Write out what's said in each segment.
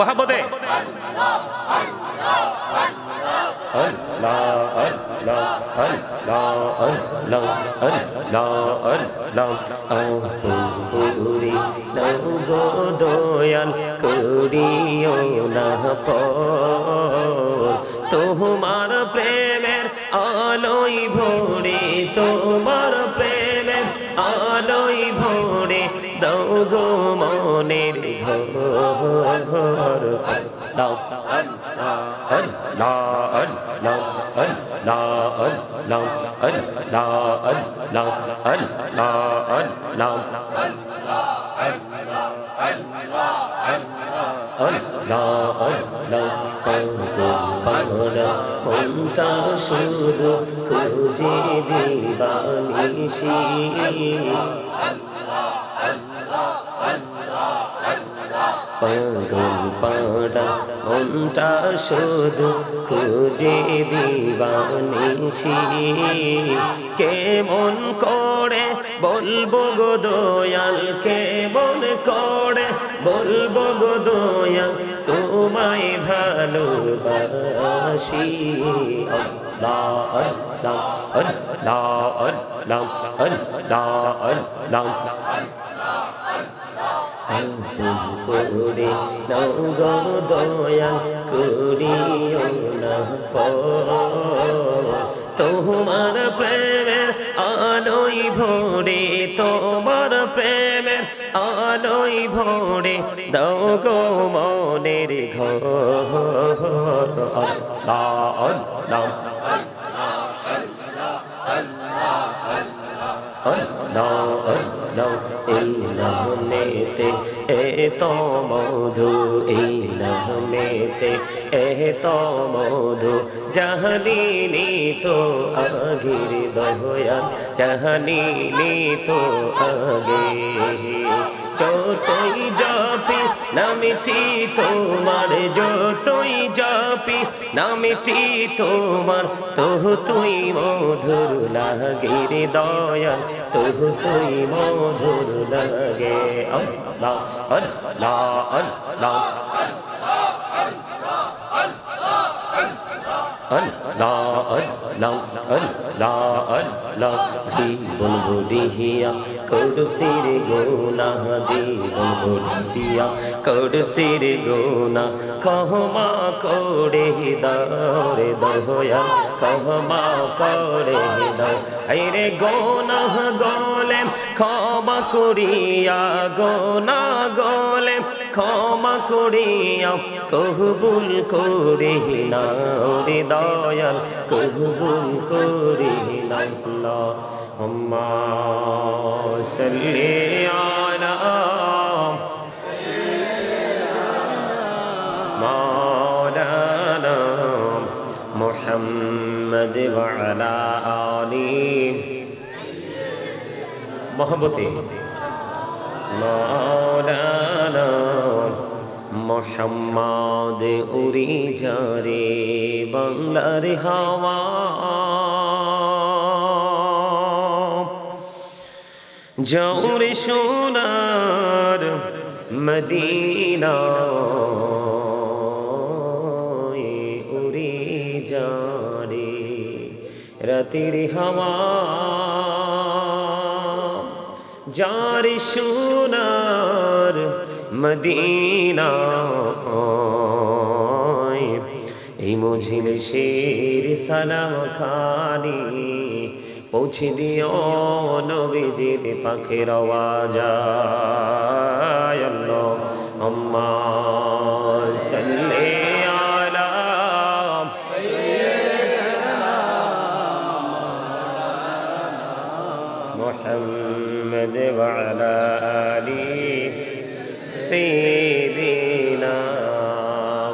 मोहब्बत अल्लाह अल्लाह अल्लाह মহাবতে দয়াল করিও না তোমার প্রেমের আলোই ভরে তোমার প্রেমের আলোই ভরে দৌ গো মনের ঘর দাও কোনটা শুধু খুঁজে দিবানিসি পাগল পাড়া মনটা শুধু খুঁজে দিবানিসি কেমন করে বলব গো দয়াল কেমন করে বলব গো দয়াল তোমায় ভালোবাসি করে দয়া করিও না তোমার প্রেমের আলোই ভরে তোমার প্রেমের আলোই ভরে দাও গো মনের ঘর আল্লাহ আল্লাহ এই নামেতে এত মধু এই নামেতে এত মধু জাহানিনি তো আগির দয়া জাহানিনি তো আগে যতই জপি নামিটি তোমার যতই জপি নামিটি তোমার তোহ তুই মধুর লাগে রে দয়াল তোহ তুই মধুর লাগে আল্লাহ আল্লাহ আল্লাহ আল্লাহ আল্লাহ আল্লাহ আল্লাহ, জীবন বুড়িয়া করসির গোনা জীবন বুড়িয়া করসির গোনা কহমা করে দরে দহয়া কহমা করে দাও রে গোনা গোলেম, ক্ষমা করিয়া গোনা গোলেম ক্ষমা করিয়া কহবুল করে না রে দয়াল কহবুল করে না আম্মা সাল্লি আলা مولانا محمد وعلى آله محبتي مولانا মোহাম্মদ উড়ি যারে বাংলার হাওয়া। জৌরে সোনার মদিনা উড়ে যারে রাতের হাওয়া। যার সোনার মদিনা। এই মঝিল শের সালাম খানি পৌঁছে দিও নবীজির পাখের আওয়াজ। আল্লাহ আম্মা সাল্লি আলা سيدنا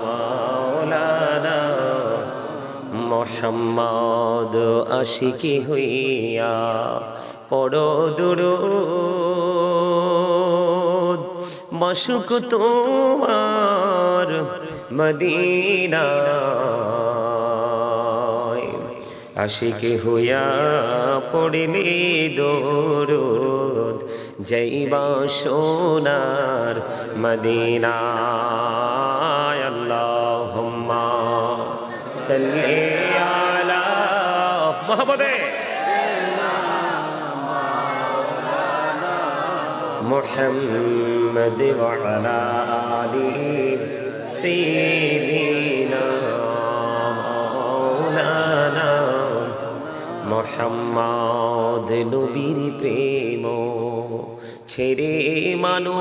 مولانا মোহাম্মদ আশিকি হইয়া পড় দুরুদ মশুক তোমার মদিনায় আশিকে হইয়া পড়িলি দরুদ যাইবা সোনার মদিনায় আল্লাহুম্মা সাল্লি আলা মোহাম্মদে محمد وعلى آله سيدنا مولانا মোহাম্মদ নবীর প্রেম ছেড়ে মানুষ।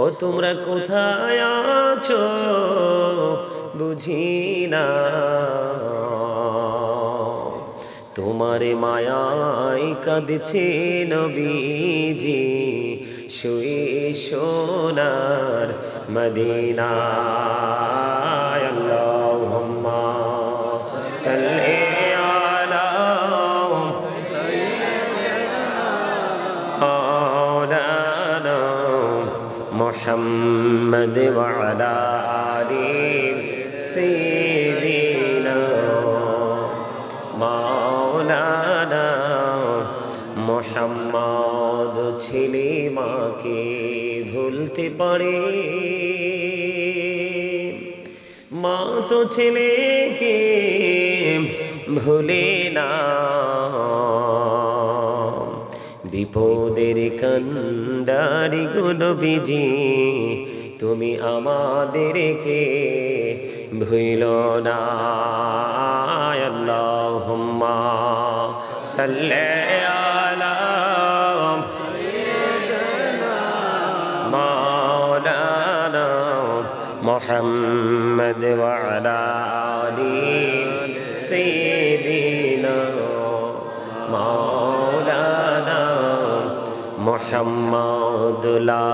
ও, তোমরা কোথায় আছো? বুঝি না। তোমার মায়ায় কাঁদছে নবীজি। শুয়ে সোনার মদিনায় محمد وعلى آل سيدنا মাওলানা মোহাম্মদ ছেলে মাকে ভুলতে পারে মা তো ছেলেকে ভুলে না বিপদের কন্ডারি ভান্ডারি বিজি তুমি আমাদের কে ভুইল না। আল্লাহুম্মা সাল্লি আলা মা মোহাম্মদ লা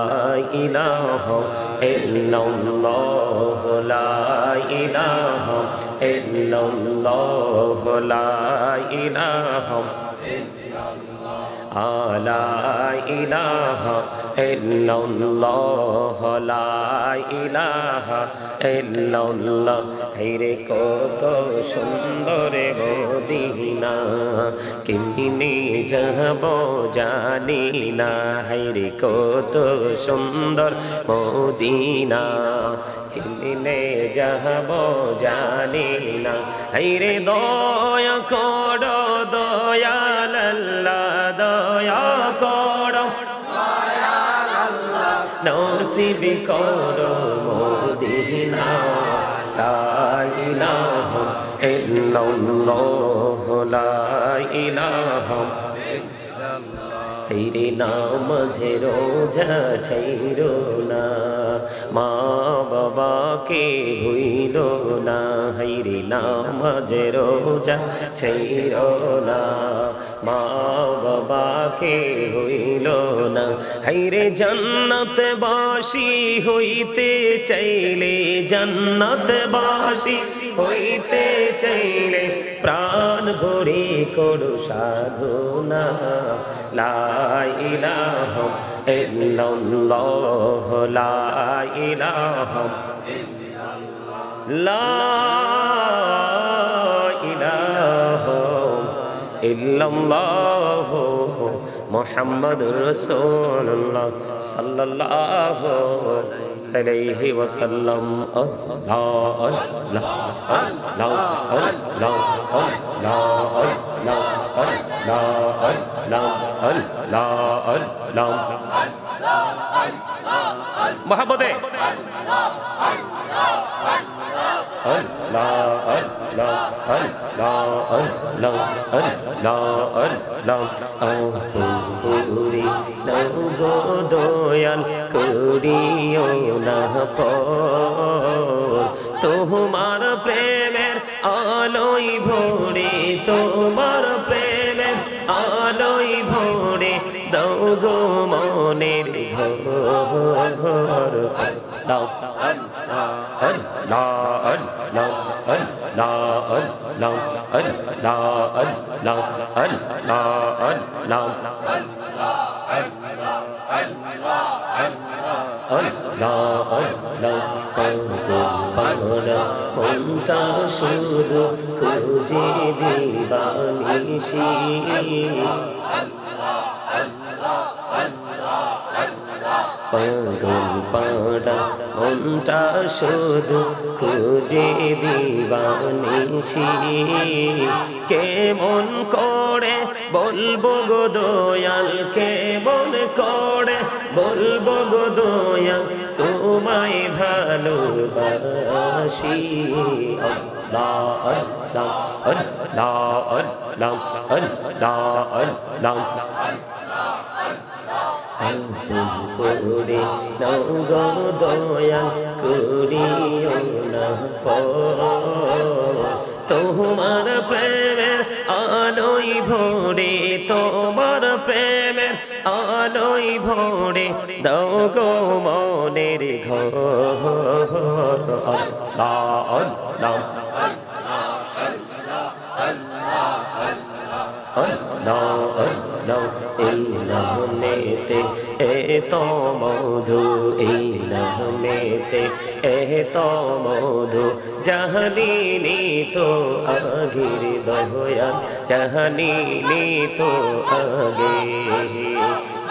ইলাহা ইল্লাল্লাহ লা ইলাহা ইল্লাল্লাহ লা ইলাহা ইল্লাল্লাহ আলা ইলাহা ইল্লাল্লাহ, লা ইলাহা ইল্লাল্লাহ। রে কত সুন্দর মদিনা কেমনে যাব জানি না। রে কত সুন্দর মদিনা কেমনে যাব জানি না। রে দয়া কর, দয়া নসিব কর মদিনা লা ইলাহা ইল্লাল্লাহ লা ইলাহা হেরে নামাজে রোজা ছাইর না, মা বাবাকে ভুইল না। হাইরে নামাজে রোজা ছাইর না বাবাকে হইল না। হাইরে জান্নাত বাসি হইতে চাইলে, জান্নাত বাসি হইতে চাইলে প্রাণ ভরে করু লা ইলাহা ইল্লাল্লাহ। লা ইল্লাল্লাহ মুহাম্মাদুর রাসূলুল্লাহ সাল্লাল্লাহু আলাইহি ওয়াসাল্লাম আল্লাহ আল্লাহ পুরি নগো দয়াল করিও না তোমার প্রেমের আলোই ভরে, তোমার প্রেমের আলোই ভরে দৌ গো মনের ঘর। الله الله الله الله الله কোনটা শুধু খুঁজে দিবানিসি পাগল পাড়া মনটা শুধু খুঁজে দিবানিশি কেমন করে বলব গো দয়াল, কেমন করে বলব গো দয়াল, তোমায় ভালোবাসি। আল্লাহ আল্লাহ আল্লাহ আল্লাহ আল্লাহ। করে দয়া করিও না তোমার প্রেমের আলোই ভরে তোমার প্রেমের আলোই গো মনের এই নামেতে এত মধু এই নামেতে এত মধু জাহানিনি তো আগির দয়া জাহানিনি তো আগে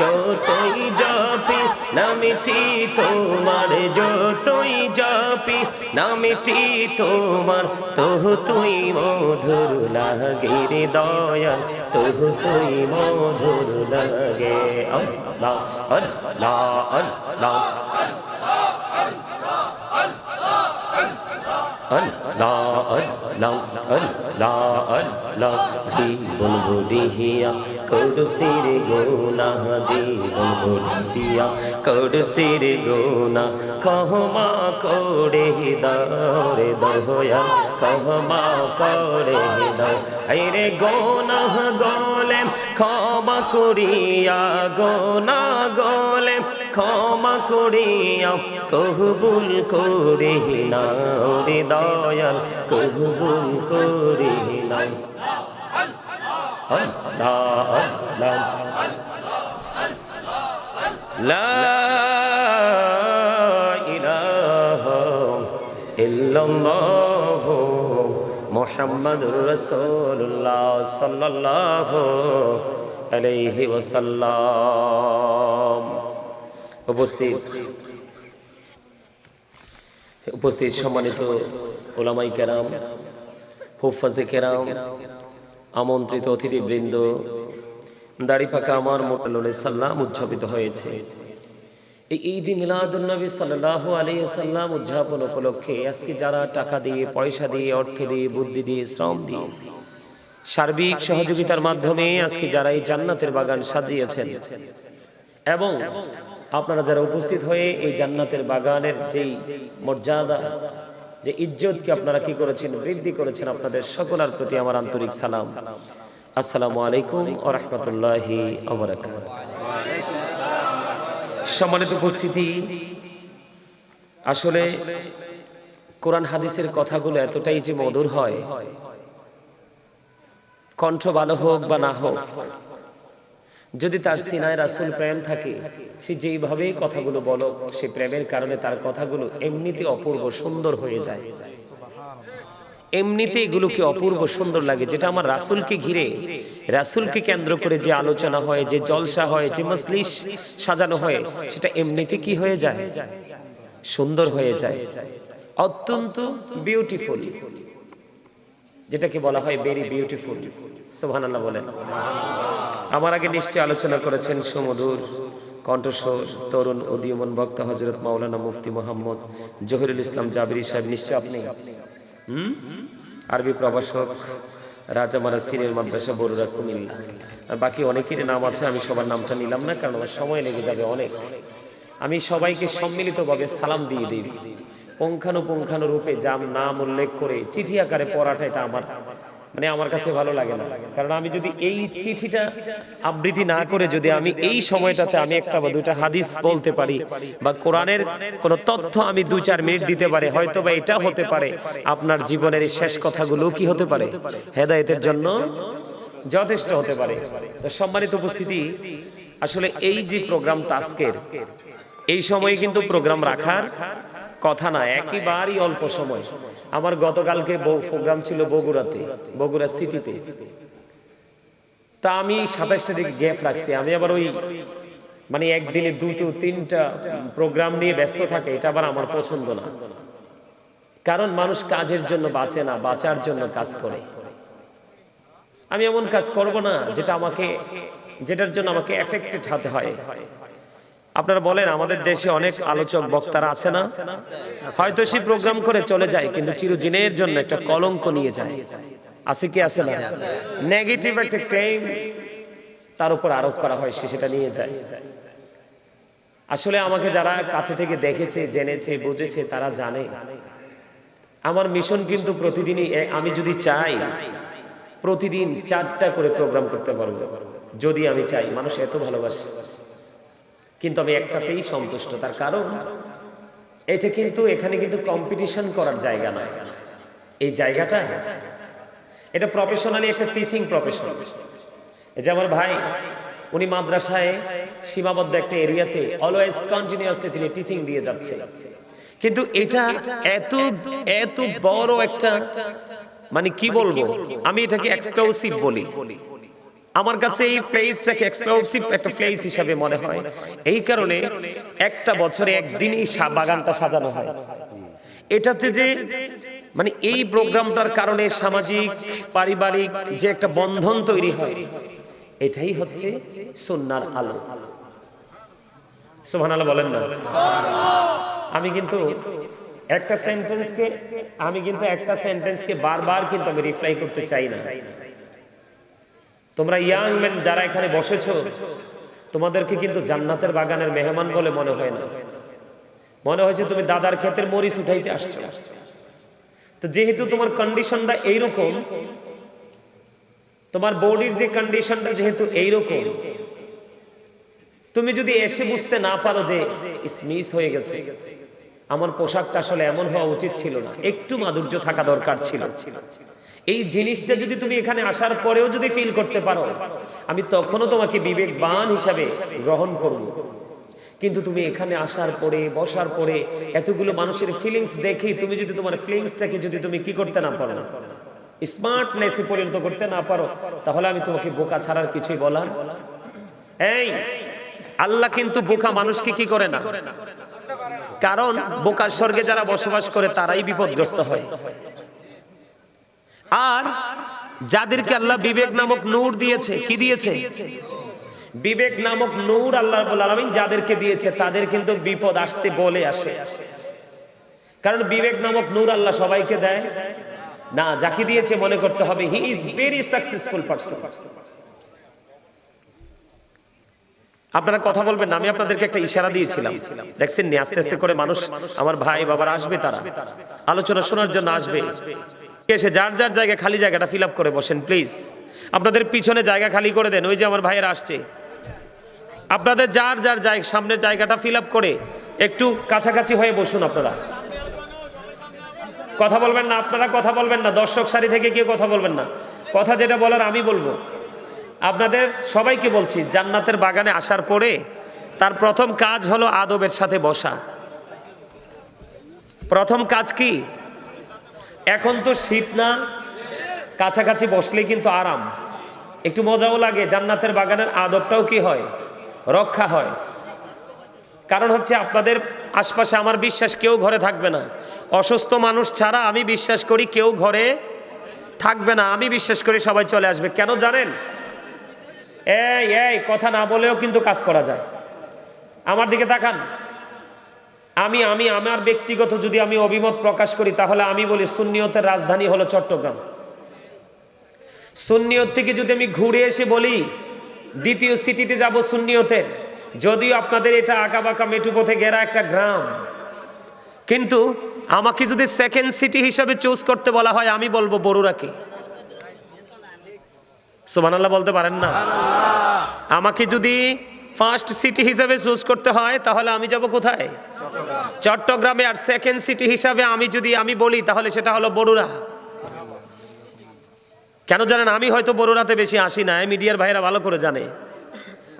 যতই জপি নামিটি তোমার যতই জপি নামিটি তোমার তোহ তুই মধুর লাগে রে দয়াল তোহ তুই মধুর লাগে আল্লাহ আল্লাহ আল্লাহ আল্লাহ আল্লাহ আল্লাহ আল্লাহ জীবন বুড়িয়া করসির গোনা জীবন বুড়িয়া করসির গোনা কহমা করে দরে দয়া কহমা করে দাও রে গোনা গোলে ক্ষমা করিয়া গোনা গোলে ক্ষমা করিয়া কহবুল করে না রে দয়াল কহবুল করে না আল্লাহ আল্লাহ মুহাম্মাদুর রাসূলুল্লাহ সাল্লাল্লাহু আলাইহি ওয়াসাল্লাম। উপস্থিত। উপস্থিত সম্মানিত ওলামাই কেরাম, হুফাজে কেরাম, আমন্ত্রিত অতিথিবৃন্দ দাড়ি পাকা আমার মোটাল্লে সাল্লাম উদযাপিত হয়েছে। এই ঈদ মিলাদুলনবী সাল্লাহ আলী সাল্লাম উদযাপন উপলক্ষে আজকে যারা টাকা দিয়ে, পয়সা দিয়ে, অর্থ দিয়ে, বুদ্ধি দিয়ে, শ্রম দিয়ে সার্বিক সহযোগিতার মাধ্যমে আজকে যারা এই জান্নাতের বাগান সাজিয়েছেন এবং আপনারা যারা উপস্থিত হয়ে এই জান্নাতের বাগানের যেই মর্যাদা, যে ইজ্জতকে আপনারা কি করেছেন, বৃদ্ধি করেছেন, আপনাদের সকলের প্রতি আমার আন্তরিক সালাম। আসসালামু আলাইকুম ওয়া রাহমাতুল্লাহি সম্মানিত উপস্থিতি, আসলে কোরআন হাদিসের কথাগুলো এতটাই যে মধুর হয়, কণ্ঠ ভালো হোক বা না হোক, যদি তার সিনায় রাসুল প্রেম থাকে, সে যেইভাবে কথাগুলো বলো, সে প্রেমের কারণে তার কথাগুলো এমনিতে অপূর্ব সুন্দর হয়ে যায়। এমনিতে এগুলোকে অপূর্ব সুন্দর লাগে? যেটা আমার রাসুলকে ঘিরে রাসুলকে কেন্দ্র করে যে আলোচনা হয় যে জলসা হয় যে মসলিস সাজানো হয় সেটা এমনিতে কি হয়ে যায়? সুন্দর হয়ে যায়। অত্যন্ত বিউটিফুল যেটাকে বলা হয় ভেরি বিউটিফুল সোহান আল্লাহ বলেন। আমার আগে নিশ্চয় আলোচনা করেছেন সুমধুর কণ্ঠস্বর তরুণ উদীয়মান বক্তা হজরত মাওলানা মুফতি মোহাম্মদ জহিরুল ইসলাম জাবিরি সাহেব। নিশ্চয় আপনি? হুম? আরবি প্রভাষক রাজামারা সিনের মাদ্রাসা বড়রা কুমিল্লা। আর বাকি অনেকেরই নাম আছে, আমি সবার নামটা নিলাম না, কারণ আমার সময় লেগে যাবে অনেক। আমি সবাইকে সম্মিলিতভাবে সালাম দিয়ে দিই। পুঙ্খানুপুঙ্খানু রূপে নাম উল্লেখ করে চিঠি আকারে পড়াটা এটা আমার মানে আমার কাছে ভালো লাগে না। কারণ আমি যদি এই চিঠিটা আবৃত্তি না করে যদি আমি এই সময়টাতে আমি একটা বা দুটা হাদিস বলতে পারি বা কোরআনের কোনো তথ্য আমি দু চার মিনিট দিতে পারি হয়তো বা এটা হতে পারে। আপনার জীবনের এই শেষ কথাগুলো কি হতে পারে? হেদায়েতের জন্য যথেষ্ট হতে পারে। সম্মানিত উপস্থিতি আসলে এই যে প্রোগ্রামটা আজকের এই সময়ে কিন্তু প্রোগ্রাম রাখার কথা না একেবারেই অল্প সময়। আমার গতকালকে প্রোগ্রাম ছিল বগুড়াতে, বগুড়া সিটিতে। তা আমি সাতাশ তারিখ গ্যাপ রাখছি। আমি আবার ওই মানে একদিনে দুটো, তিনটা প্রোগ্রাম নিয়ে ব্যস্ত থাকে, এটা আবার আমার পছন্দ না। কারণ মানুষ কাজের জন্য বাঁচে না, বাঁচার জন্য কাজ করে। আমি এমন কাজ করব না যেটা আমাকে, যেটার জন্য আমাকে এফেক্টেড হতে হয়। আপনারা বলেন, আমাদের দেশে অনেক আলোচক, বক্তারা আছে না? হয়তো সে প্রোগ্রাম করে চলে যায়, কিন্তু চিরদিনের জন্য একটা কলঙ্ক নিয়ে যায়। আছে কি, আছে না? নেগেটিভ একটা ক্লেম তার উপর আরোপ করা হয়, সে সেটা নিয়ে যায়। আসলে আমাকে যারা কাছে থেকে দেখেছে, জেনেছে, বুঝেছে, তারা জানে। আমার মিশন কিন্তু প্রতিদিনই আমি যদি চাই, প্রতিদিন চারটা করে প্রোগ্রাম করতে পারব। যদি আমি চাই, মানুষ এত ভালোবাসে। কিন্তু আমি একটাতেই সন্তুষ্ট, তার কারণ এটা কিন্তু এখানে কিন্তু কম্পিটিশন করার জায়গা নয়। এই জায়গাটা, এটা প্রফেশনালি একটা টিচিং প্রফেশন এই যে আমার ভাই, উনি মাদ্রাসায় সীমাবদ্ধ একটা এরিয়াতে অলওয়েজ কন্টিনিউয়াসলি তিনি টিচিং দিয়ে যাচ্ছে। কিন্তু এটা এত এত বড় একটা মানে কি বলব? আমি এটাকে এক্সক্লুসিভ বলি। আমার কাছে এই ফ্লেসটাকে এক্সক্লুসিভ একটা ফ্লেস হিসাবে মনে হয়। এই কারণে একটা বছরে একদিনই বাগানটা সাজানো হয়। এটাতে যে মানে এই প্রোগ্রামটার কারণে সামাজিক পারিবারিক যে একটা বন্ধন তৈরি হয়। এটাই হচ্ছে সন্ন্যার আলো। সোহান আলো বলেন না। আমি কিন্তু একটা সেন্টেন্সকে আমি কিন্তু একটা সেন্টেন্সকে বারবার কিন্তু আমি রিপ্লাই করতে চাই না। তোমরা ইয়াং ম্যান যারা এখানে বসেছো, তোমাদেরকে কিন্তু জান্নাতের বাগানের মেহমান বলে মনে হয় না। মনে হয়েছে তুমি দাদার ক্ষেতের মরিচ উঠাইতে আসছো। তো যেহেতু তোমার কন্ডিশনটা এইরকম, তোমার বডির যে কন্ডিশনটা যেহেতু এইরকম, তুমি যদি এসে বুঝতে না পারো যে মিস হয়ে গেছে। আমার পোশাকটা আসলে এমন হওয়া উচিত ছিল না। একটু মাধুর্য থাকা দরকার ছিল। এই জিনিসটা যদি তুমি এখানে আসার পরেও যদি ফিল করতে পারো, আমি তখনও তোমাকে বিবেকবান হিসাবে গ্রহণ করব। কিন্তু তুমি এখানে আসার পরে, বসার পরে এতগুলো মানুষের ফিলিংস দেখে তুমি যদি তোমার ফিলিংসটাকে যদি তুমি কি করতে না পারো না স্মার্টনেসে পরিণত করতে না পারো, তাহলে আমি তোমাকে বোকা ছাড়ার কিছুই বলার এই, আল্লাহ কিন্তু বোকা মানুষকে কি করে না? কারণ বোকার স্বর্গে যারা বসবাস করে, তারাই বিপদগ্রস্ত হয়। আর যাদেরকে আল্লাহ বিবেক নামক নূর দিয়েছে, কি দিয়েছে? বিবেক নামক নূর আল্লাহ আলামিন যাদেরকে দিয়েছে, তাদের কিন্তু বিপদ আসতে বলে আসে। কারণ বিবেক নামক নূর আল্লাহ সবাইকে দেয়। না, যাকে দিয়েছে মনে করতে হবে he is very successful person আপনারা কথা বলবেন আমি আপনাদেরকে একটা ইশারা দিয়েছিলাম। দেখছেন নি, আস্তে আস্তে করে মানুষ, আমার ভাই বাবার আসবে তারা। আলোচনা শোনার জন্য আসবে। এসে যার যার জায়গা খালি জায়গাটা ফিল করে বসেন প্লিজ আপনাদের পিছনে জায়গা খালি করে দেন, ওই যে আমার ভাইয়ের আসছে। আপনাদের যার যার জায়গা, সামনের জায়গাটা ফিল করে একটু কাছাকাছি হয়ে বসুন আপনারা। কথা বলবেন না, আপনারা কথা বলবেন না, দর্শক সারি থেকে কেউ কথা বলবেন না। কথা যেটা বলার আমি বলব। আপনাদের সবাইকে বলছি, জান্নাতের বাগানে আসার পরে তার প্রথম কাজ হলো আদবের সাথে বসা। প্রথম কাজ কি? এখন তো শীত না, কাছাকাছি বসলেই কিন্তু আরাম। একটু মজাও লাগে, জান্নাতের বাগানের আদবটাও কি হয়? রক্ষা হয়। কারণ হচ্ছে আপনাদের আশপাশে আমার বিশ্বাস কেউ ঘরে থাকবে না। অসুস্থ মানুষ ছাড়া আমি বিশ্বাস করি কেউ ঘরে থাকবে না। আমি বিশ্বাস করি সবাই চলে আসবে। কেন জানেন? এই এই, কথা না বলেও কিন্তু কাজ করা যায়। আমার দিকে তাকান। আমি আমি, আমার ব্যক্তিগত যদি আমি অভিমত প্রকাশ করি, তাহলে আমি বলি সুন্নিয়তের রাজধানী হলো চট্টগ্রাম। সুন্নিয়ত থেকে যদি আমি ঘুরে এসে বলি, দ্বিতীয় সিটিতে যাব সুন্নিয়তের, যদিও আপনাদের এটা আঁকা বাঁকা মেটু পথে ঘেরা একটা গ্রাম। কিন্তু আমাকে যদি সেকেন্ড সিটি হিসাবে চুজ করতে বলা হয়, আমি বলব বড়ুরাকে সুবহানাল্লাহ বলতে পারেন না? আমাকে যদি ফার্স্ট সিটি হিসাবে চুজ করতে হয়, তাহলে আমি যাব কোথায়? চট্টগ্রামে। আর সেকেন্ড সিটি হিসাবে আমি যদি আমি বলি, তাহলে সেটা হলো বড়ুরা কেন জানেন, আমি হয়তো বড়ুরাতে বেশি আসি না মিডিয়ার ভাইরা ভালো করে জানে।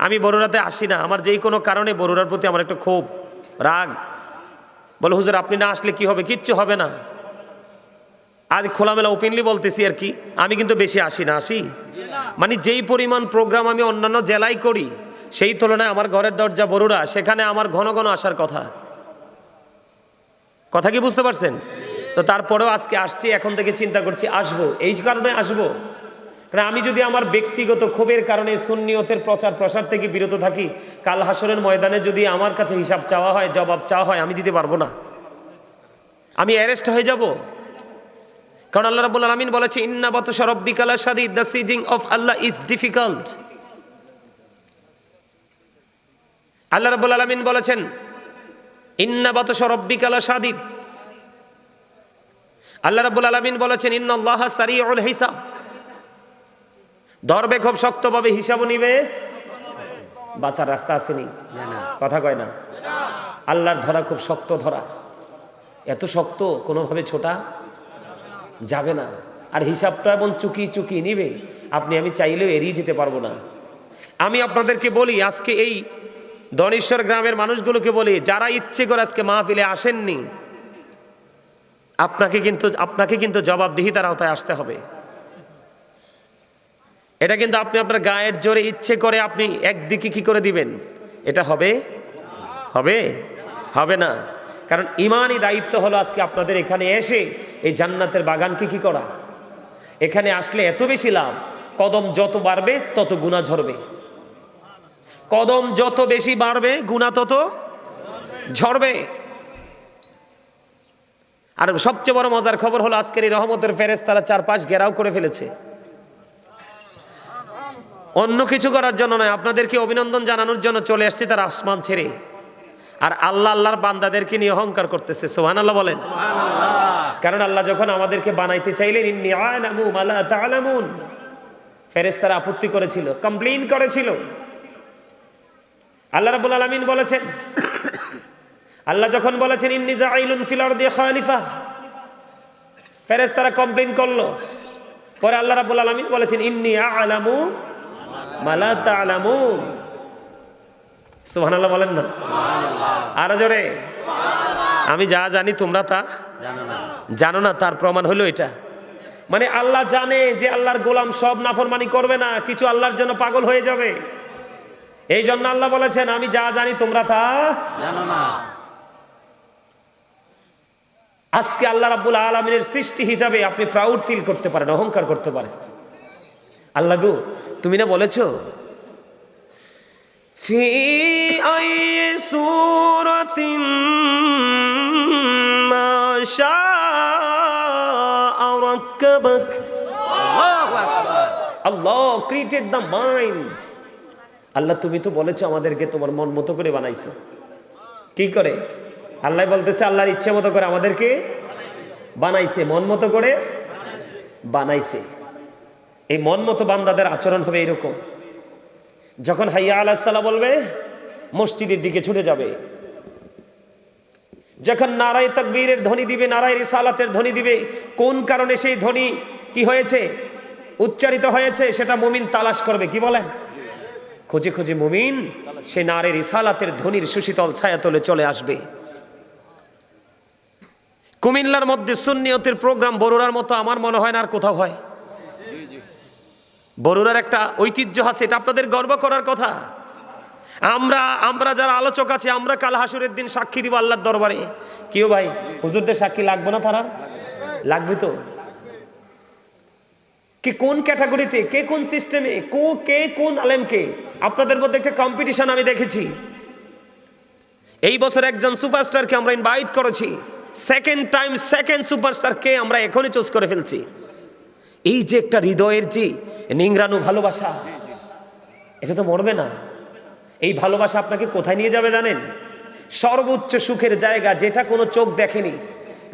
আমি বড়ুরাতে আসি না, আমার যেই কোনো কারণে বড়ুরার প্রতি আমার একটা ক্ষোভ রাগ। বলে, হুজুর, আপনি না আসলে কি হবে? কিচ্ছু হবে না। আজ খোলামেলা ওপেনলি বলতেছি আর কি, আমি কিন্তু বেশি আসি না, আসি? মানে যেই পরিমাণ প্রোগ্রাম আমি অন্যান্য জেলায় করি সেই তুলনায় আমার ঘরের দরজা বড়ুরা সেখানে আমার ঘন ঘন আসার কথা। কথা কি বুঝতে পারছেন? তো তারপরেও আজকে আসছি, এখন থেকে চিন্তা করছি, আসব। এই কারণে আসব। কারণ আমি যদি আমার ব্যক্তিগত ক্ষোভের কারণে সুন্নিয়তের প্রচার প্রসার থেকে বিরত থাকি, কাল হাসরের ময়দানে যদি আমার কাছে হিসাব চাওয়া হয়, জবাব চাওয়া হয়, আমি দিতে পারব না। আমি অ্যারেস্ট হয়ে যাব। কারণ আল্লাহ রাব্বুল আলামিন বলেছে ইন্না বাত সরব্বিকালা সাদি the seizing of Allah is difficult. Allah রাব্বুল আলামিন বলেছেন ইন্না বাত সরব্বিকালা সাদিদ আল্লাহ রাব্বুল আলামিন বলেছেন ইন্নাল্লাহা সারিউল হিসাব। ধরবে খুব শক্তভাবে হিসাবও নিবে। বাঁচার রাস্তা আসেনি। কথা কয় না। আল্লাহর ধরা খুব শক্ত ধরা। এত শক্ত কোনোভাবে ছোটা যাবে না। আর হিসাবটা এমন চুকি চুকি নিবে আপনি আমি চাইলেও এড়িয়ে যেতে পারব না। আমি আপনাদেরকে বলি আজকে এই দনেশ্বর গ্রামের মানুষগুলোকে বলি, যারা ইচ্ছে করে আজকে মাহফিলে আসেননি, আপনাকে কিন্তু আপনাকে কিন্তু জবাবদিহিতার আওতায় আসতে হবে। এটা কিন্তু আপনি আপনার গায়ের জোরে ইচ্ছে করে আপনি একদিকে কি করে দিবেন? এটা হবে? হবে? হবে না। কারণ ইমানই দায়িত্ব হলো আজকে আপনাদের এখানে এসে এই জান্নাতের বাগানকে কি করা? এখানে আসলে এত বেশি লাভ, কদম যত বাড়বে, তত গুণা ঝরবে। কদম যত বেশি বাড়বে, গুণা তত ঝরবে। আর সবচেয়ে বড় মজার খবর হলো, আজকের এই রহমতের ফেরেস তারা চারপাশ ঘেরাও করে ফেলেছে। অন্য কিছু করার জন্য নয়, আপনাদেরকে অভিনন্দন জানানোর জন্য চলে আসছে তার আসমান ছেড়ে। আর আল্লাহ আল্লাহর বান্দাদেরকে নিয়ে অহংকার করতেছে সোহান আল্লাহ বলেন। কারণ আল্লাহ যখন আমাদেরকে বানাইতে চাইলেন ফেরেস্তারা আপত্তি করেছিল কমপ্লেন করেছিল। আল্লাহ রাব্বুল আলামিন বলেছেন আল্লাহ যখন বলেছেন ইন্নি জাইলুন ফিল আরদি খালিফা ফেরেজ তারা কমপ্লেন করল। পরে আল্লাহ রাব্বুল আলামিন বলেছেন ইন্নি আ'লামু মালা তা'লামুন সুবহানাল্লাহ বলেন না। আরও জোরে। আমি যা জানি তোমরা তা জানো না তার প্রমাণ হলো এটা। মানে আল্লাহ জানে যে আল্লাহর গোলাম সব নাফরমানি করবে না কিছু আল্লাহর জন্য পাগল হয়ে যাবে। এই জন্য আল্লাহ বলেছেন আমি যা জানি তোমরা তা জানো না আজকে আল্লাহ রাব্বুল আলমিনের সৃষ্টি হিসাবে আপনি প্রাউড ফিল করতে পারেন অহংকার করতে পারেন আল্লাহ গো তুমি না বলেছো في أي سورة ما شاء ركبك আল্লাহ ক্রিয়েটেড দ্য মাইন্ড আল্লাহ, তুমি তো বলেছ আমাদেরকে তোমার মন মতো করে বানাইছো। কি করে? আল্লাহ বলতেছে, আল্লাহর ইচ্ছে মতো করে আমাদেরকে বানাইছে, মন মতো করে বানাইছে। এই মন মতো বান্দাদের আচরণ হবে এরকম। যখন হাইয়া আলাহাল্লাহ বলবে, মসজিদের দিকে ছুটে যাবে। যখন নারায় তকবীরের ধ্বনি দিবে, নারায় রিসালাতের ধ্বনি দিবে, কোন কারণে সেই ধ্বনি কি হয়েছে, উচ্চারিত হয়েছে, সেটা মুমিন তালাশ করবে, কি বলেন? খুঁজে খুঁজে মুমিন, সে নারীর রিসালাতের ধ্বনির সুশীতল ছায়া তলে চলে আসবে। কুমিল্লার মধ্যে সুন্নিয়তের প্রোগ্রাম বরুড়ার মতো আমার মনে হয় না আর কোথাও হয়। বরুড়ার একটা ঐতিহ্য আছে, এটা আপনাদের গর্ব করার কথা। আমরা আমরা যারা আলোচক আছে, আমরা কাল হাসুরের দিন সাক্ষী দিব আল্লাহর দরবারে। কেউ ভাই, হুজুরদের সাক্ষী লাগবে না তারা? লাগবে তো? কে কোন ক্যাটাগরিতে, কে কোন সিস্টেমে, কো, কে, কোন আলেমকে, আপনাদের মধ্যে একটা কম্পিটিশন আমি দেখেছি। এই বছর একজন সুপারস্টারকে আমরা ইনভাইট করেছি। সেকেন্ড টাইম সেকেন্ড সুপারস্টারকে আমরা এখনই চুজ করে ফেলছি। এই যে একটা হৃদয়ের যে নিংরানু ভালোবাসা, এটা তো মরবে না। এই ভালোবাসা আপনাকে কোথায় নিয়ে যাবে জানেন? সর্বোচ্চ সুখের জায়গা যেটা কোনো চোখ দেখেনি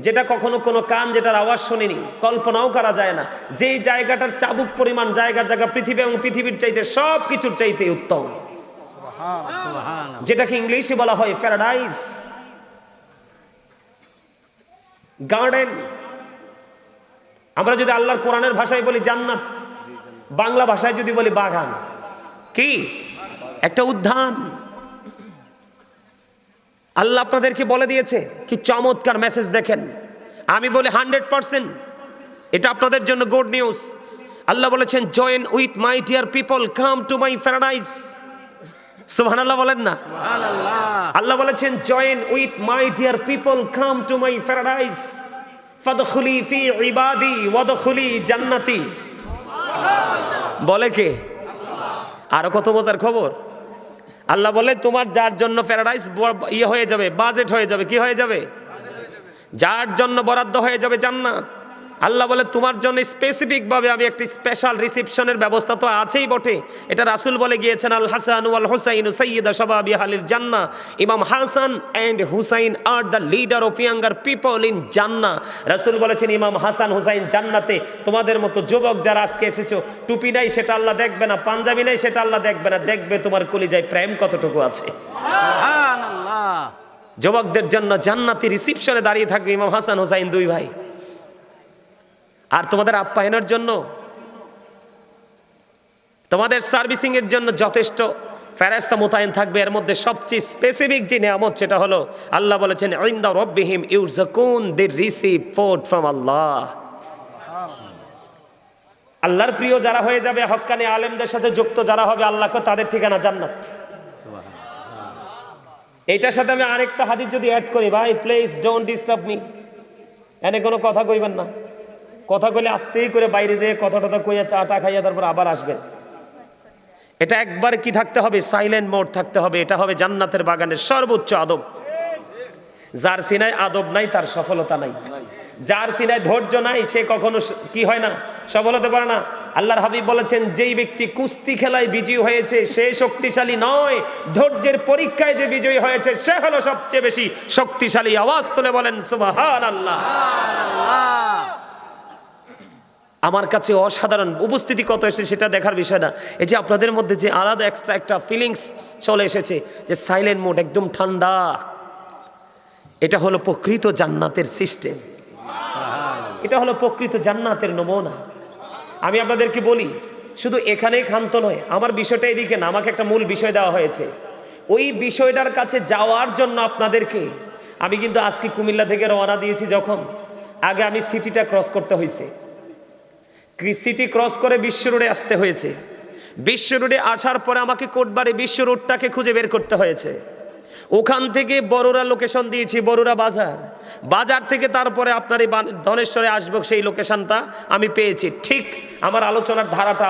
যেটা কখনো কোনো কান যেটার আওয়াজ শোনেনি কল্পনাও করা যায় না। যেই জায়গাটার চাবুক পরিমাণ জায়গার জায়গা পৃথিবী এবং পৃথিবীর চাইতে সব কিছুর চাইতে উত্তম যেটাকে ইংলিশে বলা হয় প্যারাডাইস। গার্ডেন। আমরা যদি আল্লাহর কোরআনের ভাষায় বলি জান্নাত বাংলা ভাষায় যদি বলি বাগান। কি? একটা উদ্যান। আল্লাহ আপনাদেরকে বলে দিয়েছে কি চমৎকার মেসেজ দেখেন। আমি বলি হান্ড্রেড পার্সেন্ট। এটা আপনাদের জন্য গুড নিউজ আল্লাহ বলেছেন join with my dear people come to my paradise সুবহান আল্লাহ বলেন না? আল্লাহ বলেছেন join with my dear people come to my paradise ফাদখুলি ফি ইবাদি ওয়াদখুলি জান্নাতি। বলে কে? আরও কত মজার খবর? আল্লাহ বলে, তোমার যার জন্য প্যারাডাইস ইয়ে হয়ে যাবে বাজেট হয়ে যাবে, কি হয়ে যাবে? যার জন্য বরাদ্দ হয়ে যাবে জান্নাত। আল্লাহ বলে তোমার জন্য স্পেসিফিক ভাবে আমি একটি স্পেশাল রিসেপশনের ব্যবস্থা তো আছেই বটে। এটা রাসূল বলে গিয়েছেন আল হাসান ওয়াল হুসাইন সাইয়্যিদা শাবাবি আহলিল জান্না Imam Hasan and Hussain are the leader of younger people in জান্না রাসূল বলেছেন ইমাম হাসান হুসাইন জান্নাতে তোমাদের মতো যুবক যারা আজকে এসেছ টুপি নাই সেটা আল্লাহ দেখবে না পাঞ্জাবি নাই সেটা আল্লাহ দেখবে না দেখবে তোমার কলিজায় প্রেম কতটুকু আছে। যুবকদের জন্য জান্নাতি রিসিপশনে দাঁড়িয়ে থাকবে ইমাম হাসান হোসাইন দুই ভাই। আর তোমাদের আপ্যায়নের জন্য, তোমাদের সার্ভিসিং এর জন্য যথেষ্ট ফেরেস্তা মোতায়েন থাকবে। এর মধ্যে সবচেয়ে স্পেসিফিক যে নিয়ামত সেটা হলো, আল্লাহ বলেছেন, ইনদা রব্বিহিম ইউরজাকুন they receive food from Allah. আল্লাহর প্রিয় যারা হয়ে যাবে হক্কানি আলেমদের সাথে যুক্ত যারা হবে, আল্লাহকে তাদের ঠিকানা জান্নাত। এইটার সাথে আমি আরেকটা হাদিস যদি অ্যাড করি, ভাই প্লিজ ডোন্ট ডিস্টার্ব মি এনে কোনো কথা কইবেন না। কথা কইলে আসতেই করে বাইরে যেয়ে কথা টথা কইয়া চা টা খাইয়া তারপর আবার আসবেন এটা একবার কি থাকতে হবে? সাইলেন্ট মোড থাকতে হবে। এটা হবে জান্নাতের বাগানের সর্বোচ্চ আদব। যার সিনায় আদব নাই, তার সফলতা নাই। যার সিনায় ধৈর্য নাই, সে কখনো কি হয় না? সফল হতে পারে না। আল্লাহর হাবিব বলেছেন, যেই ব্যক্তি কুস্তি খেলায় বিজয়ী হয়েছে, সে শক্তিশালী নয়। ধৈর্যের পরীক্ষায় যে বিজয়ী হয়েছে, সে হলো সবচেয়ে বেশি শক্তিশালী। আওয়াজ তুলে বলেন সুবহান আল্লাহ আমার কাছে অসাধারণ উপস্থিতি কত এসেছে সেটা দেখার বিষয় না। এই যে আপনাদের মধ্যে যে আলাদা এক্সট্রা একটা ফিলিংস চলে এসেছে, যে সাইলেন্ট মোড একদম ঠান্ডা। এটা হলো প্রকৃত জান্নাতের সিস্টেম এটা হলো প্রকৃত জান্নাতের নমুনা। আমি আপনাদেরকে বলি, শুধু এখানেই ক্ষান্ত নয়, আমার বিষয়টা এদিকে না, আমাকে একটা মূল বিষয় দেওয়া হয়েছে। ওই বিষয়টার কাছে যাওয়ার জন্য আপনাদেরকে আমি কিন্তু আজকে কুমিল্লা থেকে রওনা দিয়েছি যখন। আগে আমি সিটিটা ক্রস করতে হয়েছে সিটি ক্রস করে বিশ্ব রোডে আসতে হয়েছে। বিশ্ব রোডে আসার পরে আমাকে কোটবারে বিশ্ব রোডটাকে খুঁজে বের করতে হয়েছে। ওখান থেকে বড়রা লোকেশন দিয়েছি, বড়রা বাজার। বাজার থেকে তারপরে আপনার এই ধনেশ্বরে আসব সেই লোকেশনটা আমি পেয়েছি। ঠিক আমার আলোচনার ধারাটা